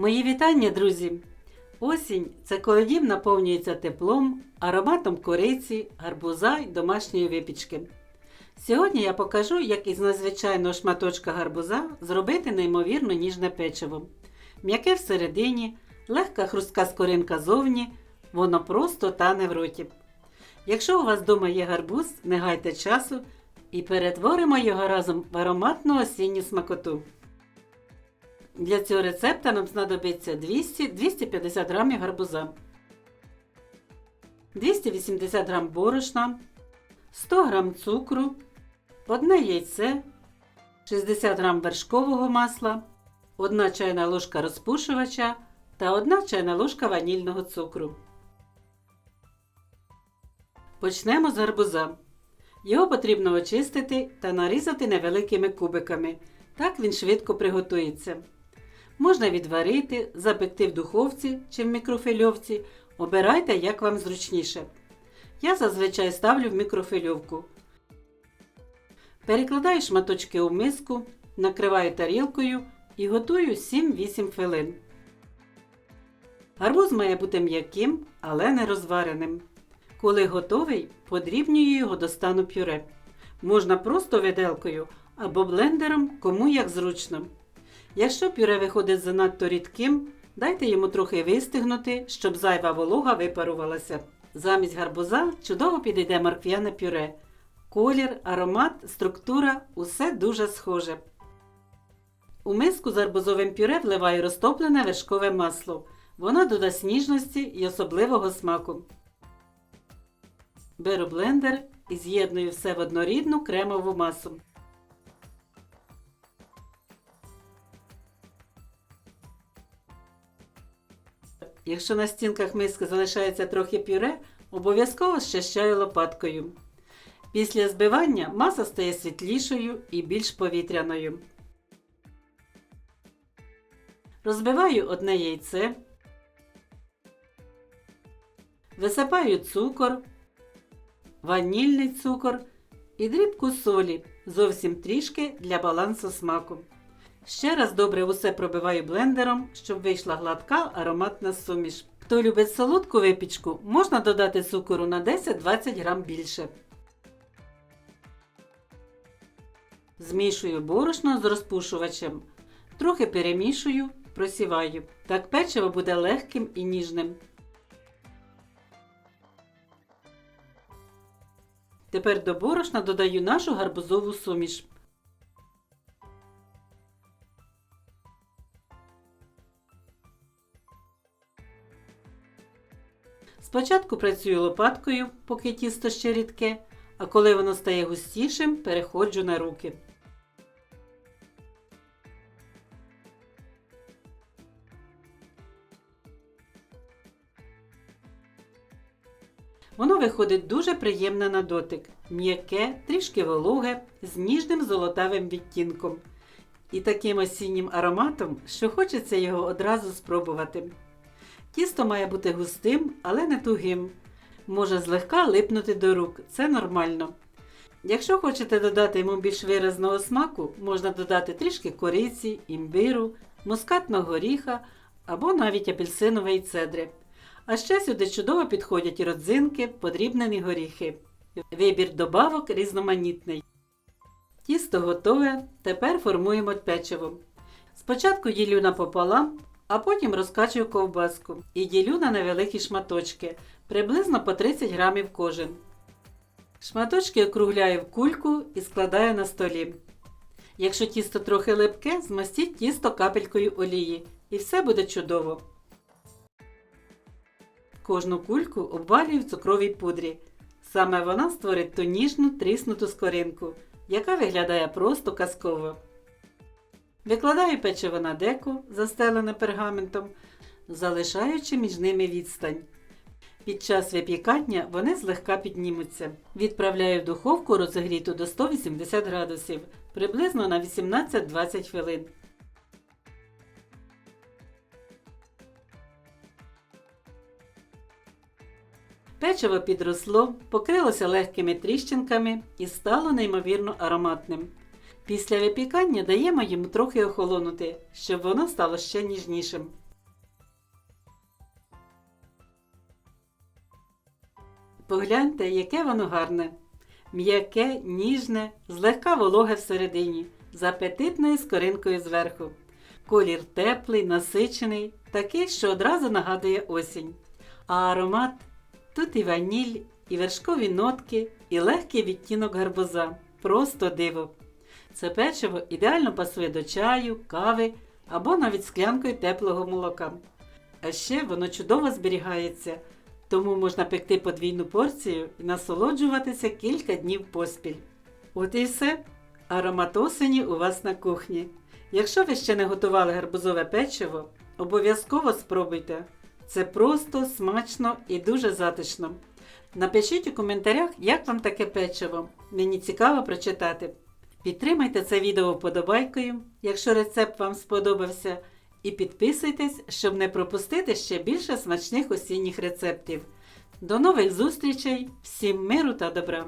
Мої вітання, друзі! Осінь це коли дім наповнюється теплом, ароматом кориці, гарбуза й домашньої випічки. Сьогодні я покажу, як із надзвичайного шматочка гарбуза зробити неймовірно ніжне печиво. М'яке всередині, легка хрустка скоринка зовні, воно просто тане в роті. Якщо у вас вдома є гарбуз, не гайте часу і перетворимо його разом в ароматну осінню смакоту. Для цього рецепта нам знадобиться 200-250 грамів гарбуза, 280 грам борошна, 100 грам цукру, одне яйце, 60 грам вершкового масла, 1 чайна ложка розпушувача та 1 чайна ложка ванільного цукру. Почнемо з гарбуза. Його потрібно очистити та нарізати невеликими кубиками. Так він швидко приготується. Можна відварити, запекти в духовці чи в мікрофильовці. Обирайте, як вам зручніше. Я зазвичай ставлю в мікрофильовку. Перекладаю шматочки у миску, накриваю тарілкою і готую 7-8 хвилин. Гарбуз має бути м'яким, але не розвареним. Коли готовий, подрібнюю його до стану пюре. Можна просто виделкою або блендером, кому як зручно. Якщо пюре виходить занадто рідким, дайте йому трохи вистигнути, щоб зайва волога випарувалася. Замість гарбуза чудово підійде морквяне пюре. Колір, аромат, структура усе дуже схоже. У миску з гарбузовим пюре вливаю розтоплене вершкове масло. Воно додасть ніжності і особливого смаку. Беру блендер і з'єдную все в однорідну кремову масу. Якщо на стінках миски залишається трохи пюре, обов'язково щащаю лопаткою. Після збивання маса стає світлішою і більш повітряною. Розбиваю одне яйце, висипаю цукор, ванільний цукор і дрібку солі, зовсім трішки для балансу смаку. Ще раз добре усе пробиваю блендером, щоб вийшла гладка ароматна суміш. Хто любить солодку випічку, можна додати цукору на 10-20 грам більше. Змішую борошно з розпушувачем. Трохи перемішую, просіваю. Так печиво буде легким і ніжним. Тепер до борошна додаю нашу гарбузову суміш. Спочатку працюю лопаткою, поки тісто ще рідке, а коли воно стає густішим, переходжу на руки. Воно виходить дуже приємне на дотик, м'яке, трішки вологе, з ніжним золотавим відтінком. І таким осіннім ароматом, що хочеться його одразу спробувати. Тісто має бути густим, але не тугим. Може злегка липнути до рук, це нормально. Якщо хочете додати йому більш виразного смаку, можна додати трішки кориці, імбиру, мускатного горіха або навіть апельсинової цедри. А ще сюди чудово підходять родзинки, подрібнені горіхи. Вибір добавок різноманітний. Тісто готове, тепер формуємо печиво. Спочатку ділю напополам, а потім розкачую ковбаску і ділю на невеликі шматочки, приблизно по 30 грамів кожен. Шматочки округляю в кульку і складаю на столі. Якщо тісто трохи липке, змастіть тісто капелькою олії і все буде чудово. Кожну кульку обвалюю в цукровій пудрі. Саме вона створить ту ніжну тріснуту скоринку, яка виглядає просто казково. Викладаю печиво на деку, застелене пергаментом, залишаючи між ними відстань. Під час випікання вони злегка піднімуться. Відправляю в духовку розігріту до 180 градусів приблизно на 18-20 хвилин. Печиво підросло, покрилося легкими тріщинками і стало неймовірно ароматним. Після випікання даємо їм трохи охолонути, щоб воно стало ще ніжнішим. Погляньте, яке воно гарне. М'яке, ніжне, злегка вологе всередині, з апетитною скоринкою зверху. Колір теплий, насичений, такий, що одразу нагадує осінь. А аромат тут і ваніль, і вершкові нотки, і легкий відтінок гарбуза. Просто диво! Це печиво ідеально пасує до чаю, кави або навіть склянкою теплого молока. А ще воно чудово зберігається, тому можна пекти подвійну порцію і насолоджуватися кілька днів поспіль. От і все. Аромат осені у вас на кухні. Якщо ви ще не готували гарбузове печиво, обов'язково спробуйте. Це просто, смачно і дуже затишно. Напишіть у коментарях, як вам таке печиво. Мені цікаво прочитати. Підтримайте це відео вподобайкою, якщо рецепт вам сподобався, і підписуйтесь, щоб не пропустити ще більше смачних осінніх рецептів. До нових зустрічей! Всім миру та добра!